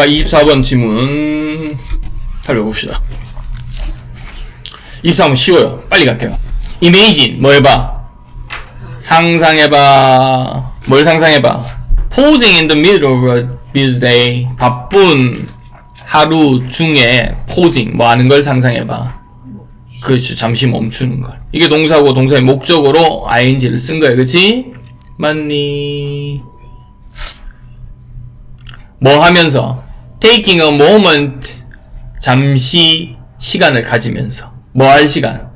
자, 24번 질문 살펴봅시다. 23번 쉬워요. 빨리 갈게요. Imagine, 뭐 해봐? 상상해봐. 뭘 상상해봐? Posing in the middle of a busy day. 바쁜 하루 중에 posing, 뭐 하는 걸 상상해봐. 그렇죠. 잠시 멈추는 걸. 이게 동사고 동사의 목적으로 ing를 쓴 거야. 그치? 맞니? 뭐 하면서 taking a moment 잠시 시간을 가지면서 뭐 할 시간?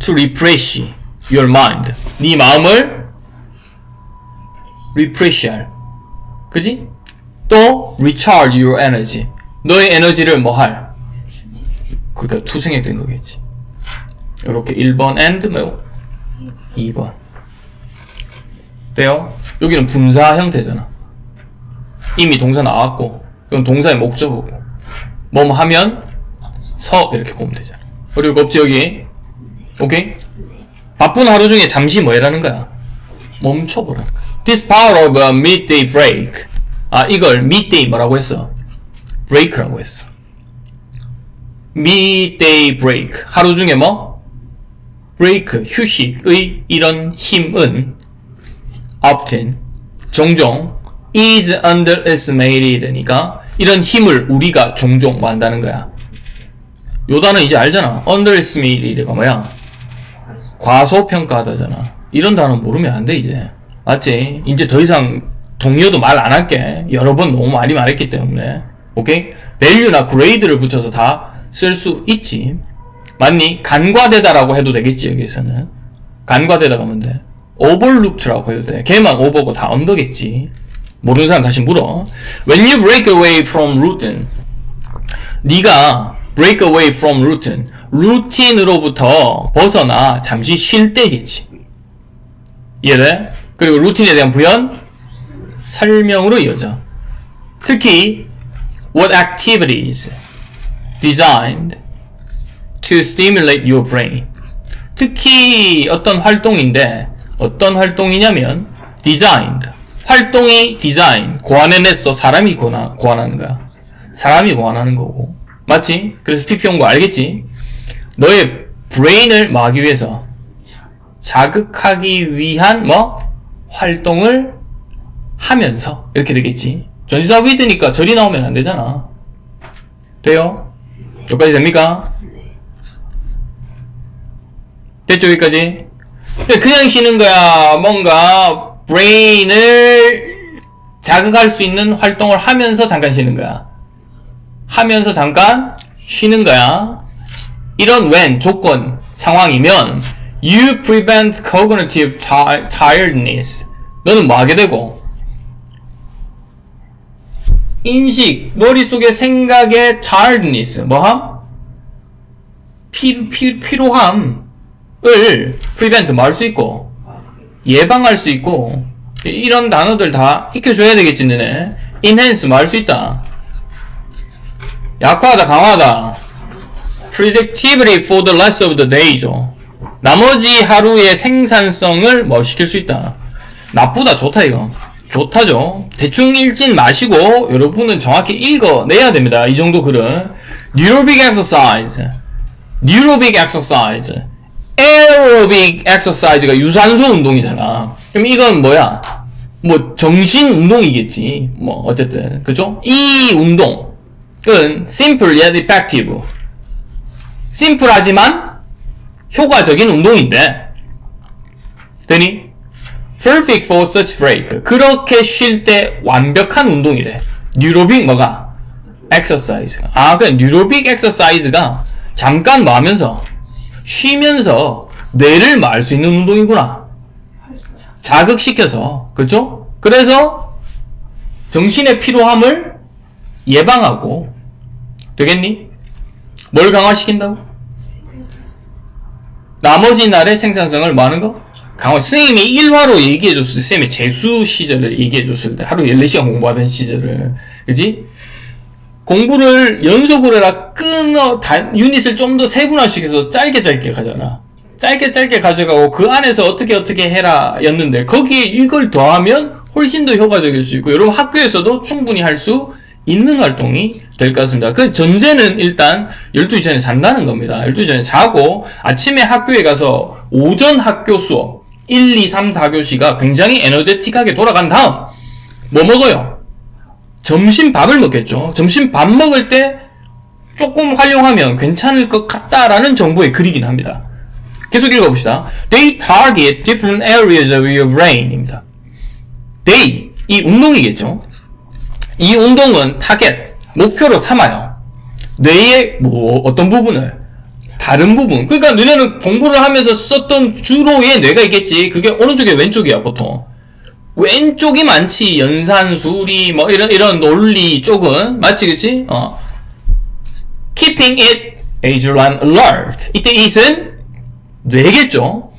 To refresh your mind. 네 마음을 refresh 할. 그지? 또 recharge your energy. 너의 에너지를 뭐 할? 그니까 투생이 된 거겠지. 이렇게 1번 and 뭐 2번. 돼요? 여기는 분사 형태잖아. 이미 동사 나왔고 그럼 동사의 목적어고 뭐뭐 하면 서 이렇게 보면 되잖아 그리고 없지 여기 오케이? 바쁜 하루 중에 잠시 뭐 해라는 거야? 멈춰보라는 거야 This power of a midday break 아 이걸 midday 뭐라고 했어? break라고 했어 midday break 하루 중에 뭐? break 휴식의 이런 힘은 often 종종 is underestimated니까 이런 힘을 우리가 종종 뭐 한다는 거야. 요 단어 이제 알잖아. underestimated가 뭐야? 과소평가하다잖아. 이런 단어 모르면 안 돼 이제. 맞지? 이제 더 이상 동의어도 말 안 할게. 여러 번 너무 많이 말했기 때문에. 오케이? value나 grade를 붙여서 다 쓸 수 있지. 맞니? 간과되다라고 해도 되겠지 여기서는. 간과되다가 뭔데? overlooked라고 해도 돼. 걔만 오버고 다 언더겠지. 모르는 사람 다시 물어. When you break away from routine, 네가 break away from routine, 루틴으로부터 벗어나 잠시 쉴 때겠지. 이해돼? 그리고 루틴에 대한 부연 설명으로 이어져. 특히 what activities designed to stimulate your brain. 특히 어떤 활동인데 어떤 활동이냐면 designed 활동이 디자인 고안해냈어 사람이 고안, 고안하는 거야 사람이 고안하는 거고 맞지? 그래서 PP온 거 알겠지? 너의 브레인을 뭐 하기 위해서 자극하기 위한 뭐 활동을 하면서 이렇게 되겠지 전지사 위드니까 절이 나오면 안 되잖아 돼요? 여기까지 됩니까? 됐죠 여기까지? 그냥 쉬는 거야 뭔가 브레인을 자극할 수 있는 활동을 하면서 잠깐 쉬는 거야. 하면서 잠깐 쉬는 거야. 이런 when 조건 상황이면 you prevent cognitive ti- tiredness. 너는 뭐 하게 되고 인식 머릿속의 생각의 tiredness 뭐함? 피, 피, 피로함을 prevent 뭐할수 있고 예방할 수 있고 이런 단어들 다 익혀줘야 되겠지 너네. enhance 뭐 할 수 있다. 약화하다 강화하다. productivity for the rest of the day죠. 나머지 하루의 생산성을 뭐 시킬 수 있다. 나쁘다 좋다 이거. 좋다죠. 대충 읽진 마시고 여러분은 정확히 읽어내야 됩니다. 이 정도 글은. Neurobic exercise. Neurobic exercise 에어로빅 엑서사이즈가 유산소 운동이잖아. 그럼 이건 뭐야? 뭐 정신 운동이겠지. 뭐 어쨌든 그죠? 이 운동은 simple yet effective. 심플하지만 효과적인 운동인데 되니? perfect for such break. 그렇게 쉴 때 완벽한 운동이래. 뉴로빅 뭐가? 엑서사이즈가. 아, 그 뉴로빅 엑서사이즈가 잠깐 뭐 하면서 쉬면서 뇌를 말 수 있는 운동이구나. 자극시켜서, 그죠? 그래서 정신의 피로함을 예방하고, 되겠니? 뭘 강화시킨다고? 나머지 날의 생산성을 뭐 하는 거? 강화. 스님이 1화로 얘기해줬을 때, 쌤이 재수 시절을 얘기해줬을 때, 하루 14시간 공부하던 시절을, 그지? 공부를 연속으로 해라 끊어 단 유닛을 좀 더 세분화시켜서 짧게 짧게 가잖아. 짧게 짧게 가져가고 그 안에서 어떻게 어떻게 해라 였는데 거기에 이걸 더하면 훨씬 더 효과적일 수 있고 여러분 학교에서도 충분히 할 수 있는 활동이 될 것 같습니다. 그 전제는 일단 12시 전에 잔다는 겁니다. 12시 전에 자고 아침에 학교에 가서 오전 학교 수업 1, 2, 3, 4교시가 굉장히 에너제틱하게 돌아간 다음 뭐 먹어요? 점심 밥을 먹겠죠. 점심 밥 먹을 때 조금 활용하면 괜찮을 것 같다라는 정보의 글이긴 합니다. 계속 읽어봅시다. They target different areas of your brain입니다. They, 이 운동이겠죠. 이 운동은 타겟, 목표로 삼아요. 뇌의 뭐 어떤 부분을 다른 부분. 그러니까 너네는 공부를 하면서 썼던 주로의 뇌가 있겠지. 그게 오른쪽에 왼쪽이야 보통. 왼쪽이 많지. 연산, 수리, 뭐 이런 이런 논리 쪽은 맞지, 그치? 어. Keeping it agile and alert. 이때 it은 뇌겠죠.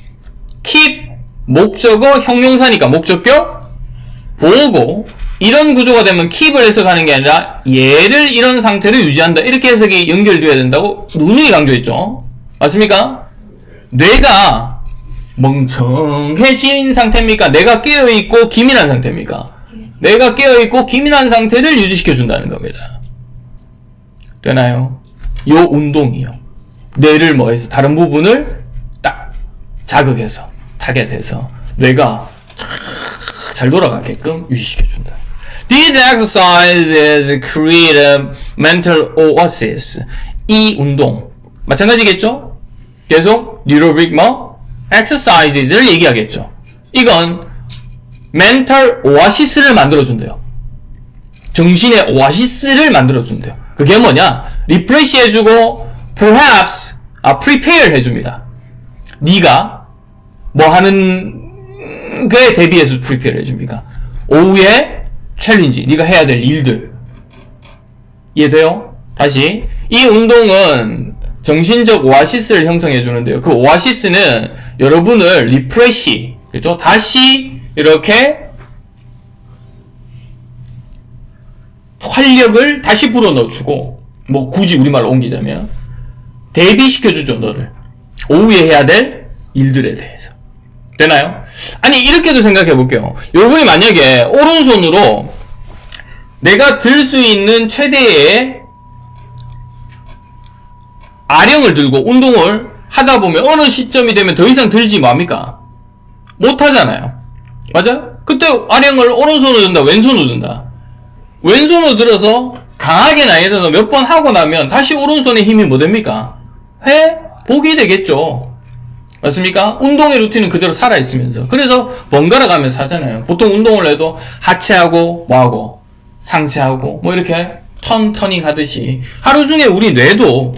keep 목적어 형용사니까 목적격 보고 이런 구조가 되면 keep을 해석하는 게 아니라 얘를 이런 상태로 유지한다 이렇게 해석이 연결돼야 된다고 누누이 강조했죠 맞습니까? 뇌가 멍청해진 상태입니까? 내가 깨어있고 기민한 상태입니까? 내가 깨어있고 기민한 상태를 유지시켜 준다는 겁니다 되나요? 요 운동이요 뇌를 뭐해서 다른 부분을 딱 자극해서 타겟해서 뇌가 잘 돌아가게끔 유지시켜준다. These exercises create a mental oasis. 이 운동 마찬가지겠죠? 계속 뉴로빅머 exercises를 얘기하겠죠. 이건 mental oasis를 만들어준대요. 정신의 오아시스를 만들어준대요. 그게 뭐냐? 리프레시 해주고 perhaps 아 prepare 해줍니다. 네가 뭐 하는 그에 대비해서 프리페어를 해줍니까? 오후에 챌린지, 네가 해야 될 일들. 이해돼요? 다시. 이 운동은 정신적 오아시스를 형성해 주는데요. 그 오아시스는 여러분을 리프레시, 그죠? 다시 이렇게 활력을 다시 불어넣어주고, 뭐 굳이 우리말로 옮기자면, 대비시켜주죠, 너를. 오후에 해야 될 일들에 대해서. 되나요? 아니 이렇게도 생각해 볼게요. 여러분이 만약에 오른손으로 내가 들 수 있는 최대의 아령을 들고 운동을 하다 보면 어느 시점이 되면 더 이상 들지 맙니까? 못 하잖아요. 맞아? 그때 아령을 오른손으로 든다, 왼손으로 든다. 왼손으로 들어서 강하게 나이도 몇번 하고 나면 다시 오른손의 힘이 뭐 됩니까? 회? 복이 되겠죠. 맞습니까? 운동의 루틴은 그대로 살아있으면서. 그래서 번갈아 가면서 하잖아요. 보통 운동을 해도 하체하고, 뭐하고, 상체하고, 뭐 이렇게 턴, 터닝 하듯이. 하루 중에 우리 뇌도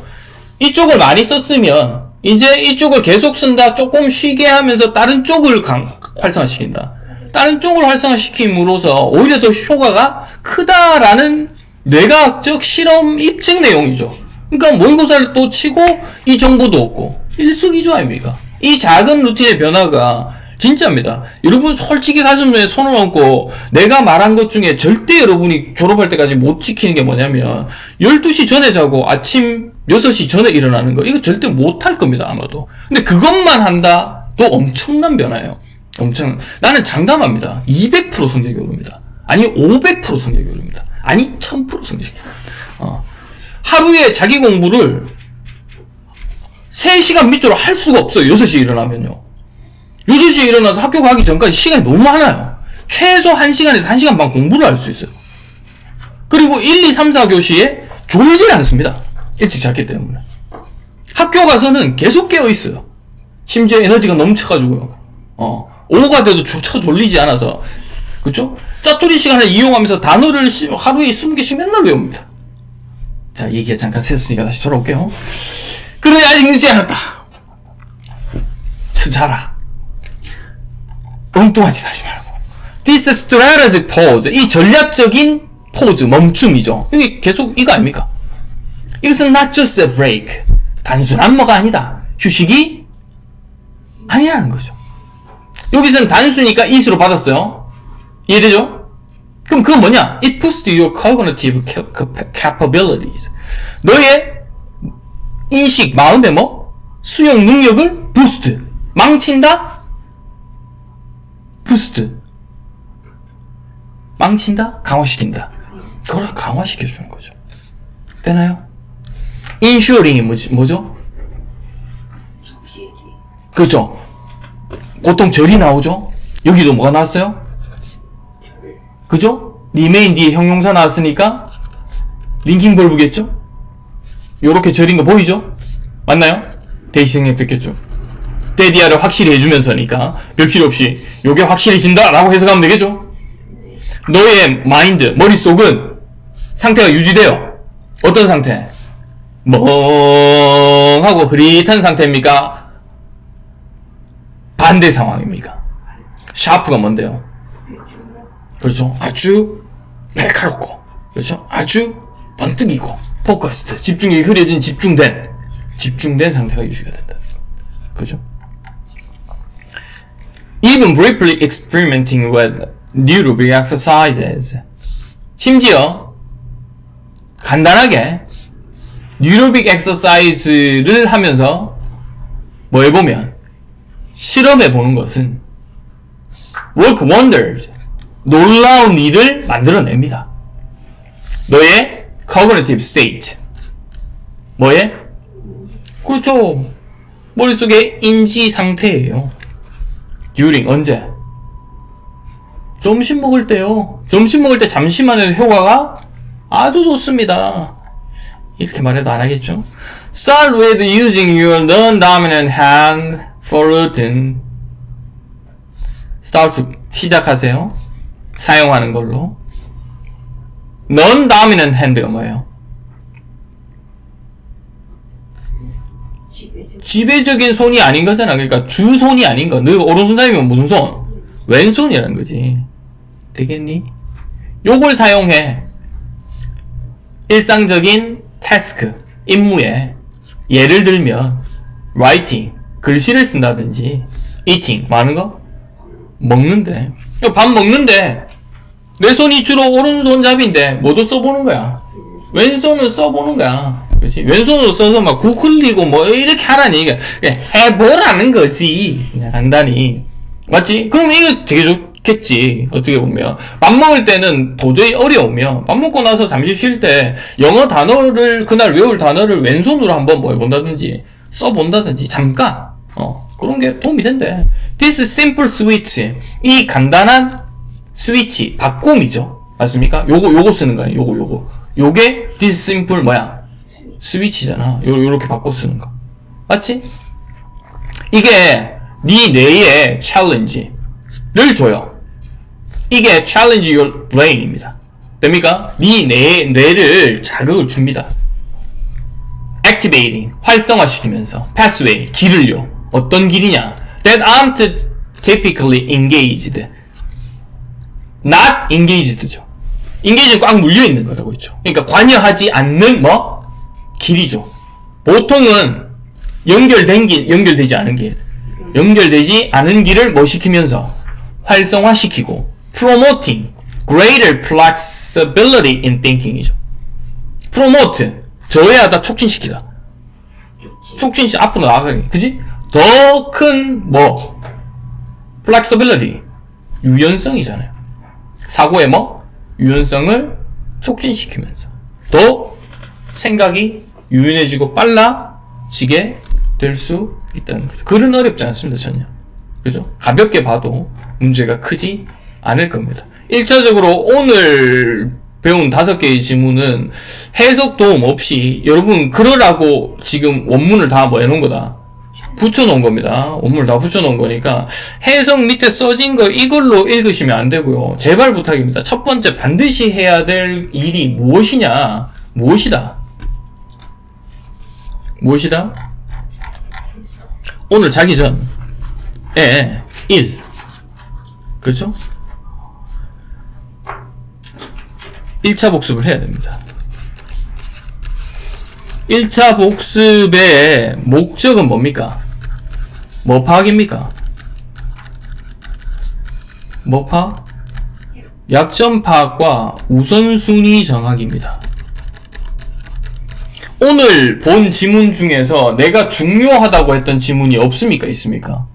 이쪽을 많이 썼으면, 이제 이쪽을 계속 쓴다, 조금 쉬게 하면서 다른 쪽을 강, 활성화시킨다. 다른 쪽을 활성화시킴으로써 오히려 더 효과가 크다라는 뇌과학적 실험 입증 내용이죠. 그러니까 모의고사를 또 치고 이 정보도 없고 일석이조 아닙니까? 이 작은 루틴의 변화가 진짜입니다. 여러분 솔직히 가슴에 손을 얹고 내가 말한 것 중에 절대 여러분이 졸업할 때까지 못 지키는 게 뭐냐면 12시 전에 자고 아침 6시 전에 일어나는 거 이거 절대 못 할 겁니다 아마도. 근데 그것만 한다 또 엄청난 변화예요. 엄청 나는 장담합니다. 200% 성적이 오릅니다. 아니 500% 성적이 오릅니다. 아니 1000% 성적이. 어. 하루에 자기 공부를 3시간 밑으로 할 수가 없어요. 6시에 일어나면요. 6시에 일어나서 학교 가기 전까지 시간이 너무 많아요. 최소 1시간에서 1시간 반 공부를 할 수 있어요. 그리고 1, 2, 3, 4교시에 졸질 않습니다. 일찍 잤기 때문에. 학교 가서는 계속 깨어 있어요. 심지어 에너지가 넘쳐가지고요. 어. 오후가 돼도 쳐 졸리지 않아서. 그쵸? 짜투리 시간을 이용하면서 단어를 시- 하루에 20개씩 맨날 외웁니다. 자, 얘기가 잠깐 샜으니까 다시 돌아올게요. 그래, 아직 늦지 않았다. 자라. 엉뚱한 짓 하지 말고. This strategic pause. 이 전략적인 포즈, 멈춤이죠. 이게 계속 이거 아닙니까? 이것은 not just a break. 단순한 뭐가 아니다. 휴식이 아니라는 거죠. 여기서는 단수니까 it으로 받았어요. 이해되죠? 그럼 그건 뭐냐? It boosts your cognitive cap- cap- capabilities. 너의 인식, 마음의 뭐? 수용 능력을 부스트. 망친다? 부스트. 망친다? 강화시킨다. 그걸 강화시켜주는 거죠. 되나요? 인슈어링이 뭐지, 뭐죠? 그렇죠. 보통 절이 나오죠? 여기도 뭐가 나왔어요? 그죠? 리메인 뒤에 형용사 나왔으니까 링킹 벌브겠죠? 요렇게 절인 거 보이죠? 맞나요? 대시생략 됐겠죠? 데디아를 확실히 해주면서니까 별 필요 없이 요게 확실해진다 라고 해석하면 되겠죠? 너의 마인드, 머릿속은 상태가 유지돼요. 어떤 상태? 멍하고 흐릿한 상태입니까? 반대 상황입니까? 샤프가 뭔데요? 그렇죠. 아주 날카롭고, 그렇죠. 아주 번뜩이고, 포커스드, 집중력이 흐려진 집중된, 집중된 상태가 유지가 된다. 그죠? Even briefly experimenting with neurobic exercises. 심지어, 간단하게, 뉴로빅 엑서사이즈를 하면서, 뭐 해보면, 실험해 보는 것은, work wonders. 놀라운 일을 만들어냅니다. 너의 cognitive state. 뭐에? 그렇죠. 머릿속의 인지 상태예요. During 언제? 점심 먹을 때요. 점심 먹을 때 잠시만 해도 효과가 아주 좋습니다. 이렇게 말해도 안 하겠죠? Start with using your non-dominant hand for routine. Start 시작하세요. 사용하는 걸로. non-dominant hand가 뭐예요? 지배적인 손이 아닌 거잖아. 그러니까 주 손이 아닌 거. 너 오른손잡이면 무슨 손? 왼손이라는 거지. 되겠니? 요걸 사용해. 일상적인 태스크, 임무에 예를 들면 writing, 글씨를 쓴다든지 eating, 많은 거? 먹는데 밥 먹는데 내 손이 주로 오른손잡이인데 뭐도 써보는 거야. 왼손을 써보는 거야. 그치? 왼손으로 써서 막 구글리고 뭐 이렇게 하라니. 해보라는 거지. 간단히. 맞지? 그럼 이거 되게 좋겠지. 어떻게 보면. 밥 먹을 때는 도저히 어려우면 밥 먹고 나서 잠시 쉴 때 영어 단어를 그날 외울 단어를 왼손으로 한번 뭐 해본다든지 써본다든지 잠깐. 어, 그런 게 도움이 된대. This simple switch. 이 간단한 스위치, 바꿈이죠. 맞습니까? 요거, 요거 쓰는 거예요. 요거, 요거. 요게 this simple 뭐야? 스위치잖아. 요, 요렇게 바꿔 쓰는 거. 맞지? 이게 네 뇌에 challenge를 줘요. 이게 challenge your brain입니다. 됩니까? 네 뇌, 뇌를 자극을 줍니다. activating, 활성화시키면서 pathway, 길을요. 어떤 길이냐? that aren't typically engaged. not engaged죠. engage는 꽉 물려 있는 거라고 있죠. 그러니까 관여하지 않는 뭐 길이죠. 보통은 연결된 길, 연결되지 않은 길, 연결되지 않은 길을 뭐 시키면서 활성화시키고 promoting greater flexibility in thinking이죠. promote 저해하다 촉진시키다. 촉진시 앞으로 나가게, 그지? 더 큰 뭐 flexibility 유연성이잖아요. 사고의 뭐 유연성을 촉진시키면서 더 생각이 유연해지고 빨라지게 될 수 있다는 거죠. 글은 어렵지 않습니다, 전혀. 그죠? 가볍게 봐도 문제가 크지 않을 겁니다. 1차적으로 오늘 배운 다섯 개의 지문은 해석 도움 없이 여러분 그러라고 지금 원문을 다 뭐 해놓은 거다. 붙여놓은 겁니다. 원문을 다 붙여놓은 거니까 해석 밑에 써진 거 이걸로 읽으시면 안 되고요. 제발 부탁입니다. 첫 번째 반드시 해야 될 일이 무엇이냐? 무엇이다? 무엇이다? 오늘 자기 전에 1. 그렇죠? 1차 복습을 해야 됩니다. 1차 복습의 목적은 뭡니까? 뭐 파악입니까? 뭐 파악? 약점 파악과 우선순위 정하기입니다. 오늘 본 지문 중에서 내가 중요하다고 했던 지문이 없습니까? 있습니까?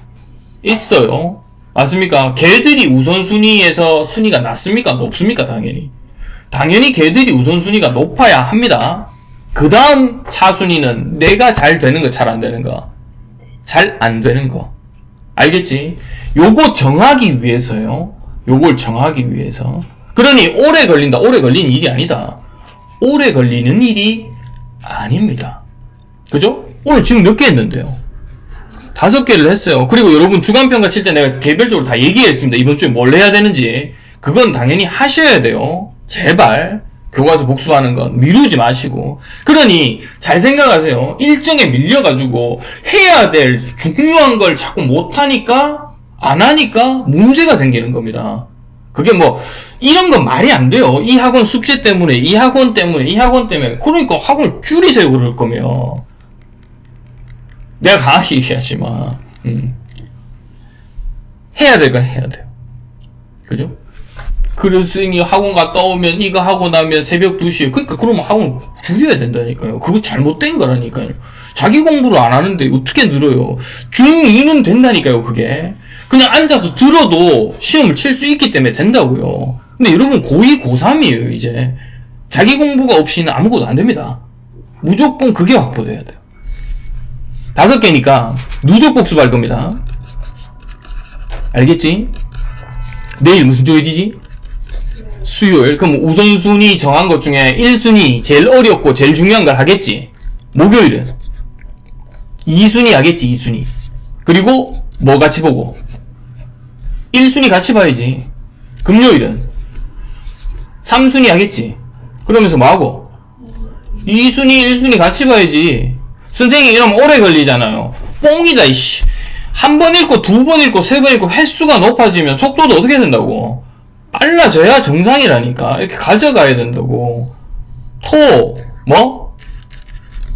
있어요. 맞습니까? 걔들이 우선순위에서 순위가 낮습니까? 높습니까? 당연히. 당연히 걔들이 우선순위가 높아야 합니다. 그 다음 차순위는 내가 잘 되는 거, 잘 안 되는 거. 잘 안 되는 거. 알겠지? 요거 정하기 위해서요. 요걸 정하기 위해서. 그러니 오래 걸린다. 오래 걸리는 일이 아니다. 오래 걸리는 일이 아닙니다. 그죠? 오늘 지금 몇 개 했는데요. 다섯 개를 했어요. 그리고 여러분 주간평가 칠 때 내가 개별적으로 다 얘기했습니다. 이번 주에 뭘 해야 되는지. 그건 당연히 하셔야 돼요. 제발. 교과서 복습하는 건 미루지 마시고. 그러니 잘 생각하세요. 일정에 밀려가지고 해야 될 중요한 걸 자꾸 못하니까 안 하니까 문제가 생기는 겁니다. 그게 뭐 이런 건 말이 안 돼요. 이 학원 숙제 때문에, 이 학원 때문에, 이 학원 때문에. 그러니까 학원을 줄이세요 그럴 거면. 내가 강하게 얘기하지만 음. 해야 될 건 해야 돼요. 그죠? 그랬으니 학원 갔다 오면 이거 하고 나면 새벽 2시에 그러니까 그러면 학원 줄여야 된다니까요. 그거 잘못된 거라니까요. 자기 공부를 안 하는데 어떻게 늘어요? 중2는 된다니까요, 그게. 그냥 앉아서 들어도 시험을 칠 수 있기 때문에 된다고요. 근데 여러분 고2, 고3이에요, 이제. 자기 공부가 없이는 아무것도 안 됩니다. 무조건 그게 확보돼야 돼요. 다섯 개니까 누적 복습할 겁니다. 알겠지? 내일 무슨 요일이지? 수요일. 그럼 우선순위 정한 것 중에 1순위 제일 어렵고 제일 중요한 걸 하겠지. 목요일은 2순위 하겠지, 2순위. 그리고 뭐 같이 보고 1순위 같이 봐야지. 금요일은 3순위 하겠지. 그러면서 뭐 하고 2순위, 1순위 같이 봐야지. 선생님 이러면 오래 걸리잖아요. 뽕이다, 이씨. 한 번 읽고, 두 번 읽고, 세 번 읽고, 횟수가 높아지면 속도도 어떻게 된다고? 빨라져야 정상이라니까. 이렇게 가져가야 된다고. 토, 뭐?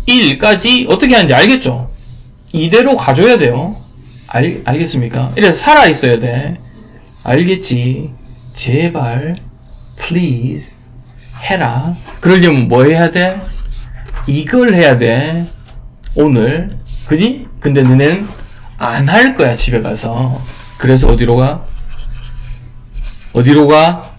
1까지 어떻게 하는지 알겠죠? 이대로 가줘야 돼요. 알, 알겠습니까? 이래서 살아있어야 돼. 알겠지? 제발, please, 해라. 그러려면 뭐 해야 돼? 이걸 해야 돼. 오늘. 그지? 근데 너네는 안 할 거야, 집에 가서. 그래서 어디로 가? 어디로 가?